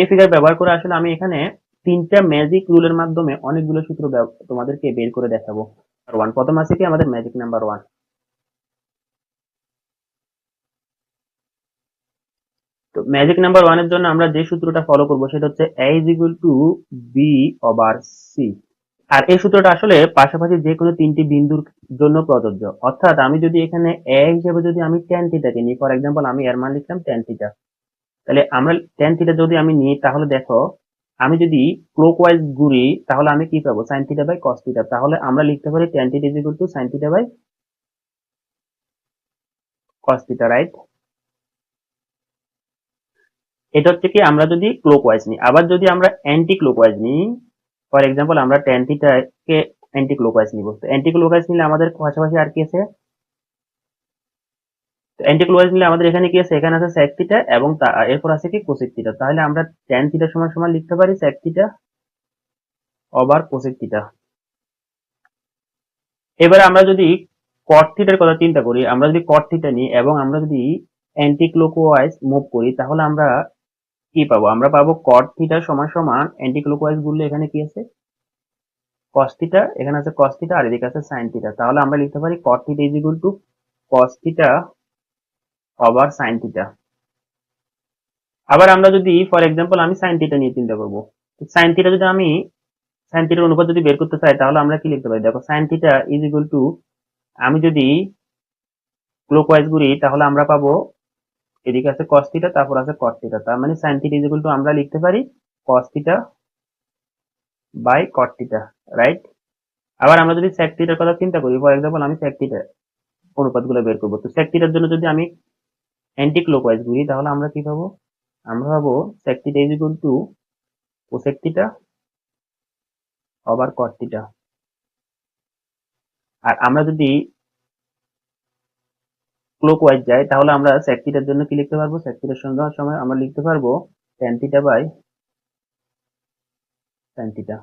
এই ফিগার ব্যবহার করে আসলে আমি এখানে তিনটা ম্যাজিক রুলের মাধ্যমে অনেকগুলো সূত্র তোমাদেরকে বের করে দেখাবো। আর ওয়ান প্রথম আছে কি? আমাদের ম্যাজিক নাম্বার ওয়ান তো ম্যাজিক নাম্বার ওয়ানের জন্য আমরা যে সূত্রটা ফলো করব সেটা হচ্ছে a is equal to b over C আর এই সূত্রটা আসলে পাশাপাশি যে কোনো তিনটি বিন্দুর জন্য প্রযোজ্য। অর্থাৎ আমি যদি এখানে এ হিসেবে যদি আমি tan থিটাকে নিই ফর এক্সাম্পল আমি এর মান লিখলাম tan থিটা তাহলে আমরা tan থিটা যদি আমি নিই, তাহলে দেখো, আমি যদি ক্লোকওয়াইজ ঘুরি, তাহলে আমি কি পাবো? sin theta by cos theta তাহলে আমরা লিখতে পারি tan theta is equal to sin theta by cos theta right এটা হচ্ছে কি, আমরা যদি ক্লোকওয়াইজ নিই। আবার যদি আমরা অ্যান্টি ক্লোকওয়াইজ নিই ফর এক্সাম্পল আমরা tan থিটা কে অ্যান্টি ক্লোকওয়াইজ নিব। তো অ্যান্টি ক্লোকওয়াইজ নিলে আমাদের পাশাপাশি আর কি আছে? অ্যান্টি ক্লোকওয়াইজ নিলে আমাদের এখানে কি আছে? এখানে আছে sec থিটা এবং এরপর আছে কি cosec থিটা তাহলে আমরা tan থিটা সমান সমান লিখতে পারি sec theta over cosec theta এবারে আমরা যদি cot থিটার কথা চিন্তা করি, আমরা যদি cot থিটা নিই এবং আমরা যদি অ্যান্টি ক্লোকওয়াইজ মুভ করি, তাহলে আমরা কি পাবো? আমরা পাবো cot থিটা সমান সমান অ্যান্টি ক্লোকওয়াইজগুলো এখানে কি আছে? cos থিটা এখানে আছে cos থিটা আর এদিকে আছে sin থিটা তাহলে আমরা লিখতে পারি cot theta is equal to cos theta over sin theta আবার আমরা যদি ফর এক্সাম্পল আমি sin থিটা নিয়ে চিন্তা করব। sin থিটা যদি আমি, sin থিটার অনুপাত যদি বের করতে চাই, তাহলে আমরা কি লিখতে পারি? দেখো, sin theta is equal to আমি যদি ক্লোকওয়াইজ ঘুরি, তাহলে আমরা পাবো, এদিকে আছে cos থিটা তারপর আছে cot থিটা তার মানে sin theta is equal to আমরা লিখতে পারি cos theta by cot theta right আবার আমরা যদি sec থিটার কথা চিন্তা করি ফর এক্সাম্পল আমি sec থিটা অনুপাতগুলো বের করব। তো sec থিটার জন্য যদি আমি অ্যান্টি ক্লোকওয়াইজ ঘুরি, তাহলে আমরা কি পাবো? আমরা পাবো sec theta is equal to cosec theta over cot আর আমরা যদি ক্লোকওয়াইজ যাই, তাহলে আমরা sec থিটার জন্য কি লিখতে পারব? sec সঙ্গে সময় আমরা লিখতে পারব থিটা বাই থিটা